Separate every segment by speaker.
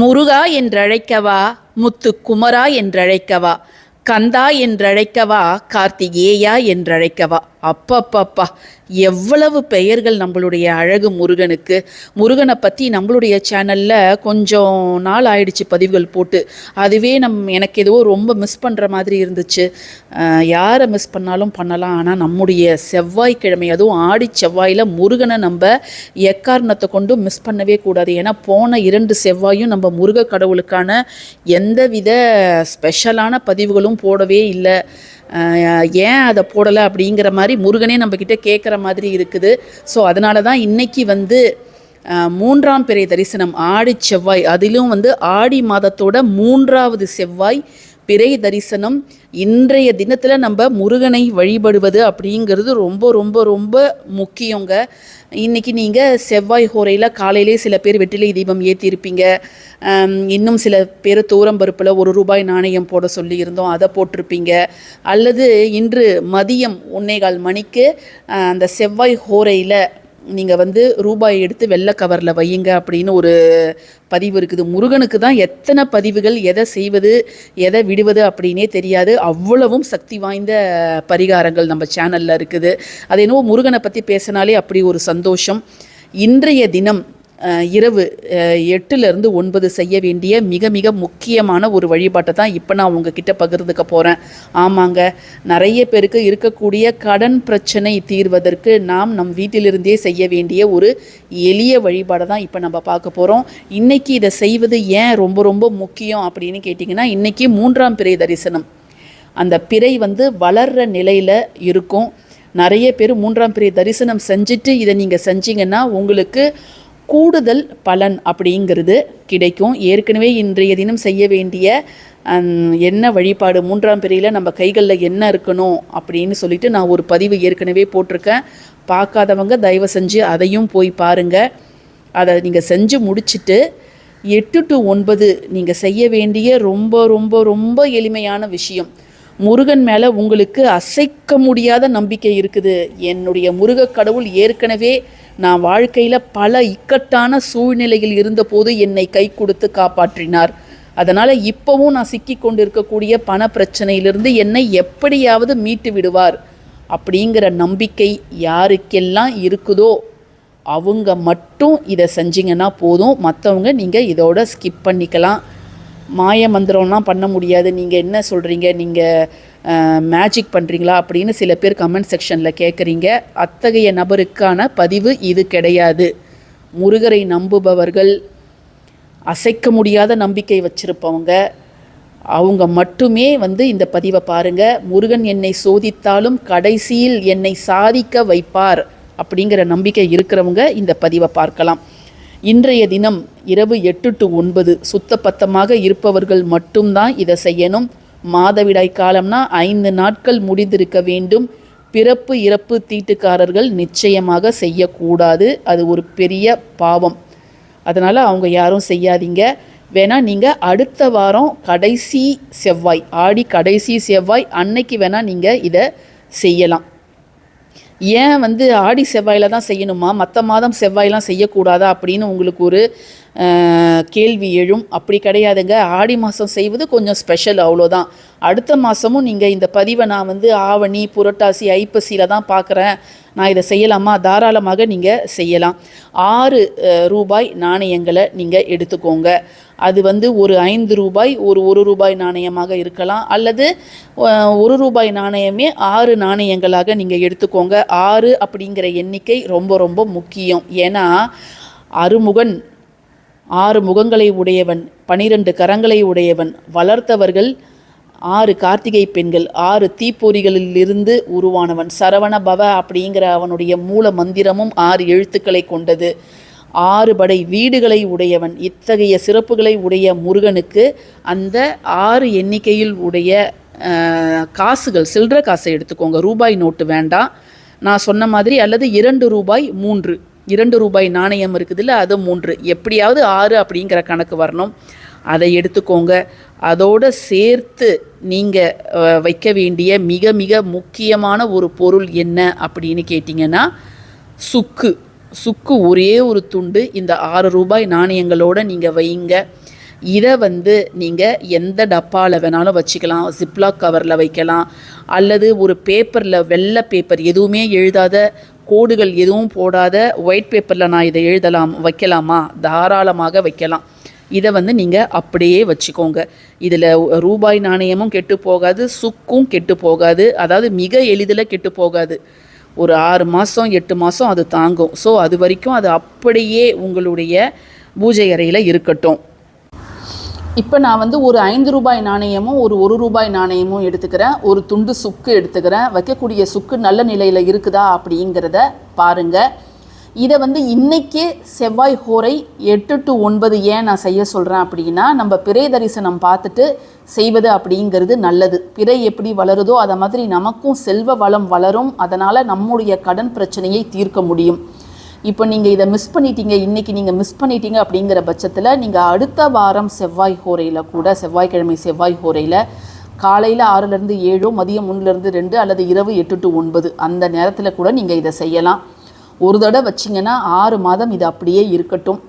Speaker 1: முருகா என்றழைக்கவா முத்து குமரா என்றழைக்கவா கந்தா என்றழைக்கவா கார்த்திகேயா என்றழைக்கவா. அப்பப்பப்பா. எவ்வளவு பெயர்கள் நம்மளுடைய அழகு முருகனுக்கு. முருகனை பற்றி நம்மளுடைய சேனலில் கொஞ்சம் நாள் ஆயிடுச்சு பதிவுகள் போட்டு. அதுவே நம் எனக்கு ஏதோ ரொம்ப மிஸ் பண்ணுற மாதிரி இருந்துச்சு. யாரை மிஸ் பண்ணாலும் பண்ணலாம். ஆனால் நம்முடைய செவ்வாய்க்கிழமை அதுவும் ஆடி செவ்வாயில் முருகனை நம்ம எக்காரணத்தை கொண்டும் மிஸ் பண்ணவே கூடாது. ஏன்னா போன இரண்டு செவ்வாயும் நம்ம முருக கடவுளுக்கான எந்தவித ஸ்பெஷலான பதிவுகளும் போடவே இல்லை. ஏன் அதை போடலை அப்படிங்கிற மாதிரி முருகனே நம்மக்கிட்ட கேட்குற மாதிரி இருக்குது. ஸோ அதனால தான் இன்றைக்கி வந்து மூன்றாம் பிறை தரிசனம் ஆடி செவ்வாய். அதிலும் வந்து ஆடி மாதத்தோட மூன்றாவது செவ்வாய் பிறை தரிசனம் இன்றைய தினத்தில் நம்ம முருகனை வழிபடுவது அப்படிங்கிறது ரொம்ப ரொம்ப ரொம்ப முக்கியங்க. இன்றைக்கி நீங்கள் செவ்வாய் ஹோரையில் காலையிலே சில பேர் வெற்றிலை தீபம் ஏற்றிருப்பீங்க இன்னும் சில பேர் தூரம்பருப்பில் ஒரு ரூபாய் நாணயம் போட சொல்லியிருந்தோம் அதை போட்டிருப்பீங்க. அல்லது இன்று மதியம் ஒன்னேகால் மணிக்கு அந்த செவ்வாய் ஹோரையில் நீங்கள் வந்து ரூபாய் எடுத்து வெள்ளை கவரில் வையுங்க அப்படின்னு ஒரு பதிவு இருக்குது. முருகனுக்கு தான் எத்தனை பதிவுகள் எதை செய்வது எதை விடுவது அப்படின்னே தெரியாது. அவ்வளவும் சக்தி வாய்ந்த பரிகாரங்கள் நம்ம சேனலில் இருக்குது. அது என்னவோ முருகனை பற்றி பேசினாலே அப்படி ஒரு சந்தோஷம். இன்றைய தினம் இரவு எட்டுலேருந்து ஒன்பது செய்ய வேண்டிய மிக மிக முக்கியமான ஒரு வழிபாட்டை தான் இப்போ நான் உங்ககிட்ட பகிர்ந்துக்க போகிறேன் ஆமாங்க நிறைய பேருக்கு இருக்கக்கூடிய கடன் பிரச்சனை தீர்வதற்கு நாம் நம் வீட்டிலிருந்தே செய்ய வேண்டிய ஒரு எளிய வழிபாடை தான் இப்போ நம்ம பார்க்க போகிறோம் இன்றைக்கி இதை செய்வது ஏன் ரொம்ப ரொம்ப முக்கியம் அப்படின்னு கேட்டிங்கன்னா இன்றைக்கி மூன்றாம் பிறை தரிசனம். அந்த பிறை வந்து வளர்ற நிலையில் இருக்கும். நிறைய பேர் மூன்றாம் பிறை தரிசனம் செஞ்சுட்டு இதை நீங்கள் செஞ்சீங்கன்னா உங்களுக்கு கூடுதல் பலன் அப்படிங்கிறது கிடைக்கும். ஏற்கனவே இன்றைய தினம் செய்ய வேண்டிய என்ன வழிபாடு மூன்றாம் பிறையில் நம்ம கைகளில் என்ன இருக்கணும் அப்படின்னு சொல்லிட்டு நான் ஒரு பதிவு ஏற்கனவே போட்டிருக்கேன். பார்க்காதவங்க தயவு செஞ்சு அதையும் போய் பாருங்கள் அதை நீங்கள் செஞ்சு முடிச்சிட்டு எட்டு டு ஒன்பது நீங்கள் செய்ய வேண்டிய ரொம்ப ரொம்ப ரொம்ப எளிமையான விஷயம். முருகன் மேலே உங்களுக்கு அசைக்க முடியாத நம்பிக்கை இருக்குது. என்னுடைய முருகக் கடவுள் ஏற்கனவே நான் வாழ்க்கையில் பல இக்கட்டான சூழ்நிலையில் இருந்தபோது என்னை கை கொடுத்து காப்பாற்றினார். அதனால் இப்போவும் நான் சிக்கி கொண்டிருக்கக்கூடிய பண பிரச்சனையிலிருந்து என்னை எப்படியாவது மீட்டு விடுவார். அப்படிங்கிற நம்பிக்கை யாருக்கெல்லாம் இருக்குதோ அவங்க மட்டும் இதை செஞ்சீங்கன்னா போதும். மற்றவங்க நீங்கள் இதோட ஸ்கிப் பண்ணிக்கலாம். மாய மந்திரம்லாம் பண்ண முடியாது. நீங்கள் என்ன சொல்கிறீங்க நீங்கள் மேஜிக் பண்ணுறீங்களா அப்படின்னு சில பேர் கமெண்ட் செக்ஷனில் கேட்குறீங்க அத்தகைய நபருக்கான பதிவு இது கிடையாது. முருகரை நம்புபவர்கள் அசைக்க முடியாத நம்பிக்கை வச்சிருப்பவங்க. அவங்க மட்டுமே வந்து இந்த பதிவை பாருங்கள் முருகன் என்னை சோதித்தாலும் கடைசியில் என்னை சாதிக்க வைப்பார் அப்படிங்கிற நம்பிக்கை இருக்கிறவங்க இந்த பதிவை பார்க்கலாம். இன்றைய தினம் இரவு எட்டு டு ஒன்பது சுத்தப்பத்தமாக இருப்பவர்கள் மட்டும்தான் இதை செய்யணும். மாதவிடாய் காலம்னா ஐந்து நாட்கள் முடிந்திருக்க வேண்டும். பிறப்பு இறப்பு தீட்டுக்காரர்கள் நிச்சயமாக செய்யக்கூடாது. அது ஒரு பெரிய பாவம். அதனால் அவங்க யாரும் செய்யாதீங்க. வேணால் நீங்கள் அடுத்த வாரம் கடைசி செவ்வாய் ஆடி கடைசி செவ்வாய் அன்னைக்கு வேணால் நீங்கள் இதை செய்யலாம். ஏன் வந்து ஆடி செவ்வாயில் தான் செய்யணுமா? மற்ற மாதம் செவ்வாயெலாம் செய்யக்கூடாதா? அப்படின்னு உங்களுக்கு ஒரு கேள்வி எழும். அப்படி கிடையாதுங்க. ஆடி மாதம் செய்வது கொஞ்சம் ஸ்பெஷல் அவ்வளோதான். அடுத்த மாதமும் நீங்கள் இந்த பதிவை நான் வந்து ஆவணி புரட்டாசி ஐப்பசியில் தான் பார்க்குறேன். நான் இதை செய்யலாமா? தாராளமாக நீங்கள் செய்யலாம். ஆறு ரூபாய் நாணயங்களை நீங்கள் எடுத்துக்கோங்க. அது வந்து ஒரு ஐந்து ரூபாய் ஒரு ஒரு ரூபாய் நாணயமாக இருக்கலாம். அல்லது ஒரு ரூபாய் நாணயமே ஆறு நாணயங்களாக நீங்கள் எடுத்துக்கோங்க. ஆறு அப்படிங்கிற எண்ணிக்கை ரொம்ப ரொம்ப முக்கியம். ஏன்னா அருமுகன் ஆறு முகங்களை உடையவன் பனிரெண்டு கரங்களை உடையவன் வளர்த்தவர்கள் ஆறு கார்த்திகை பெண்கள் ஆறு தீப்பொறிகளிலிருந்து உருவானவன். சரவண பவ அப்படிங்கிற அவனுடைய மூல மந்திரமும் ஆறு எழுத்துக்களை கொண்டது. ஆறு படை வீடுகளை உடையவன். இத்தகைய சிறப்புகளை உடைய முருகனுக்கு அந்த ஆறு எண்ணிக்கையில் உடைய காசுகள் சில்லற காசை எடுத்துக்கோங்க. ரூபாய் நோட்டு வேண்டாம். நான் சொன்ன மாதிரி அல்லது இரண்டு ரூபாய் மூன்று. இரண்டு ரூபாய் நாணயம் இருக்குதுல்ல அது மூன்று. எப்படியாவது ஆறு அப்படிங்கிற கணக்கு வரணும். அதை எடுத்துக்கோங்க. அதோடு சேர்த்து நீங்கள் வைக்க வேண்டிய மிக மிக முக்கியமான ஒரு பொருள் என்ன அப்படின்னு கேட்டிங்கன்னா சுக்கு. சுக்கு ஒரே ஒரு துண்டு இந்த ஆறு ரூபாய் நாணயங்களோட நீங்கள் வைங்க. இதை வந்து நீங்கள் எந்த டப்பாவில் வேணாலும் வச்சுக்கலாம் ஜிப்லாக் கவரில் வைக்கலாம் அல்லது ஒரு பேப்பரில் வெள்ளை பேப்பர் எதுவுமே எழுதாத கோடுகள் எதுவும் போடாத ஒயிட் பேப்பரில் நான் இதை எழுதலாம் வைக்கலாமா? தாராளமாக வைக்கலாம். இதை வந்து நீங்கள் அப்படியே வச்சுக்கோங்க. இதில் ரூபாய் நாணயமும் கெட்டு போகாது சுக்கும் கெட்டு போகாது அதாவது மிக எளிதில் கெட்டு போகாது. ஒரு ஆறு மாதம் எட்டு மாதம் அது தாங்கும். ஸோ அது வரைக்கும் அது அப்படியே உங்களுடைய பூஜை அறையில் இருக்கட்டும். இப்போ நான் வந்து ஒரு ஐந்து ரூபாய் நாணயமும் ஒரு ஒரு ரூபாய் நாணயமும் எடுத்துக்கிறேன். ஒரு துண்டு சுக்கு எடுத்துக்கிறேன். வைக்கக்கூடிய சுக்கு நல்ல நிலையில் இருக்குதா அப்படிங்கிறத பாருங்கள் இதை வந்து இன்றைக்கே செவ்வாய் ஹோரை எட்டு டு ஒன்பது ஏன் நான் செய்ய சொல்கிறேன் அப்படின்னா நம்ம பிறை தரிசனம் பார்த்துட்டு செய்வது அப்படிங்கிறது நல்லது. பிறை எப்படி வளருதோ அதை மாதிரி நமக்கும் செல்வ வளம் வளரும். அதனால் நம்முடைய கடன் பிரச்சனையை தீர்க்க முடியும். இப்போ நீங்கள் இதை மிஸ் பண்ணிட்டீங்க இன்றைக்கி நீங்கள் மிஸ் பண்ணிட்டீங்க அப்படிங்கிற பட்சத்தில் நீங்கள் அடுத்த வாரம் செவ்வாய் ஹோரையில் கூட செவ்வாய்க்கிழமை செவ்வாய் ஹோரையில் காலையில் ஆறுலேருந்து ஏழோ மதியம் ஒன்றுலேருந்து ரெண்டு அல்லது இரவு எட்டு டு ஒன்பது அந்த நேரத்தில் கூட நீங்கள் இதை செய்யலாம். ஒரு தடவை வச்சிங்கன்னா ஆறு மாதம் இது அப்படியே இருக்கட்டும்.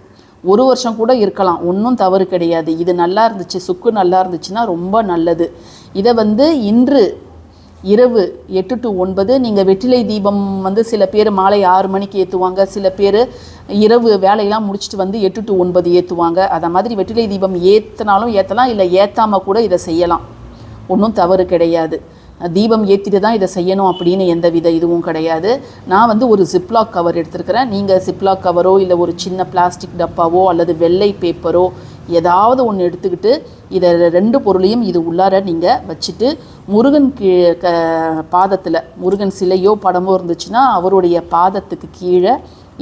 Speaker 1: ஒரு வருஷம் கூட இருக்கலாம். ஒன்றும் தவறு கிடையாது. இது நல்லா இருந்துச்சு சுக்கு நல்லா இருந்துச்சுன்னா ரொம்ப நல்லது. இதை வந்து இன்று இரவு எட்டு டு ஒன்பது நீங்கள் வெற்றிலை தீபம் வந்து சில பேர் மாலை ஆறு மணிக்கு ஏற்றுவாங்க சில பேர் இரவு வேலையெல்லாம் முடிச்சுட்டு வந்து எட்டு டு ஒன்பது ஏற்றுவாங்க அதை மாதிரி வெற்றிலை தீபம் ஏற்றினாலும் ஏற்றலாம் இல்லை ஏற்றாமல் கூட இதை செய்யலாம். ஒன்றும் தவறு கிடையாது. தீபம் ஏற்றிட்டு தான் இதை செய்யணும் அப்படின்னு எந்த வித இதுவும் கிடையாது. நான் வந்து ஒரு ஜிப்லாக் கவர் எடுத்திருக்கிறேன். நீங்கள் ஜிப்லாக் கவரோ இல்லை ஒரு சின்ன பிளாஸ்டிக் டப்பாவோ அல்லது வெள்ளை பேப்பரோ ஏதாவது ஒன்று எடுத்துக்கிட்டு இதை ரெண்டு பொருளையும் இது உள்ளார நீங்கள் வச்சுட்டு முருகன் கீ க பாதத்தில் முருகன் சிலையோ படமோ இருந்துச்சுன்னா அவருடைய பாதத்துக்கு கீழே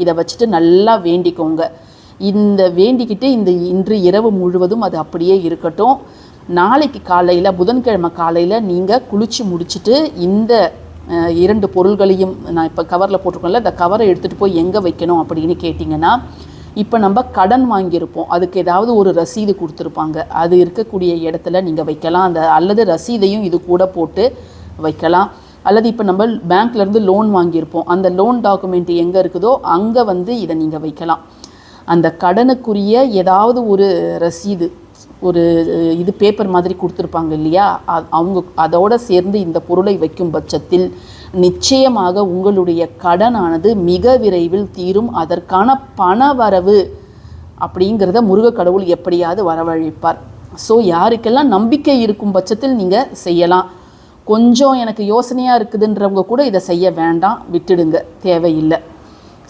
Speaker 1: இதை வச்சுட்டு நல்லா வேண்டிக்கோங்க. இந்த வேண்டிக்கிட்டு இந்த இன்று இரவு முழுவதும் அது அப்படியே இருக்கட்டும். நாளைக்கு காலையில் புதன்கிழமை காலையில் நீங்கள் குளித்து முடிச்சுட்டு இந்த இரண்டு பொருள்களையும் நான் இப்போ கவரில் போட்டிருக்கோம்ல இந்த கவரை எடுத்துகிட்டு போய் எங்கே வைக்கணும் அப்படின்னு கேட்டிங்கன்னா இப்போ நம்ம கடன் வாங்கியிருப்போம். அதுக்கு ஏதாவது ஒரு ரசீது கொடுத்துருப்பாங்க. அது இருக்கக்கூடிய இடத்துல நீங்கள் வைக்கலாம். அந்த அல்லது ரசீதையும் இது கூட போட்டு வைக்கலாம். அல்லது இப்போ நம்ம பேங்க்லேருந்து லோன் வாங்கியிருப்போம். அந்த லோன் டாக்குமெண்ட் எங்கே இருக்குதோ அங்கே வந்து இதை நீங்கள் வைக்கலாம். அந்த கடனுக்குரிய ஏதாவது ஒரு ரசீது ஒரு இது பேப்பர் மாதிரி கொடுத்துருப்பாங்க இல்லையா? அ- அவங்க அதோட சேர்ந்து இந்த பொருளை வைக்கும் பட்சத்தில் நிச்சயமாக உங்களுடைய கடனானது மிக விரைவில் தீரும். அதற்கான பண வரவு அப்படிங்கிறத முருக கடவுள் எப்படியாவது வரவழைப்பார். ஸோ யாருக்கெல்லாம் நம்பிக்கை இருக்கும் பட்சத்தில் நீங்கள் செய்யலாம். கொஞ்சம் எனக்கு யோசனையாக இருக்குதுன்றவங்க கூட இதை செய்ய வேண்டாம். விட்டுடுங்க. தேவையில்லை.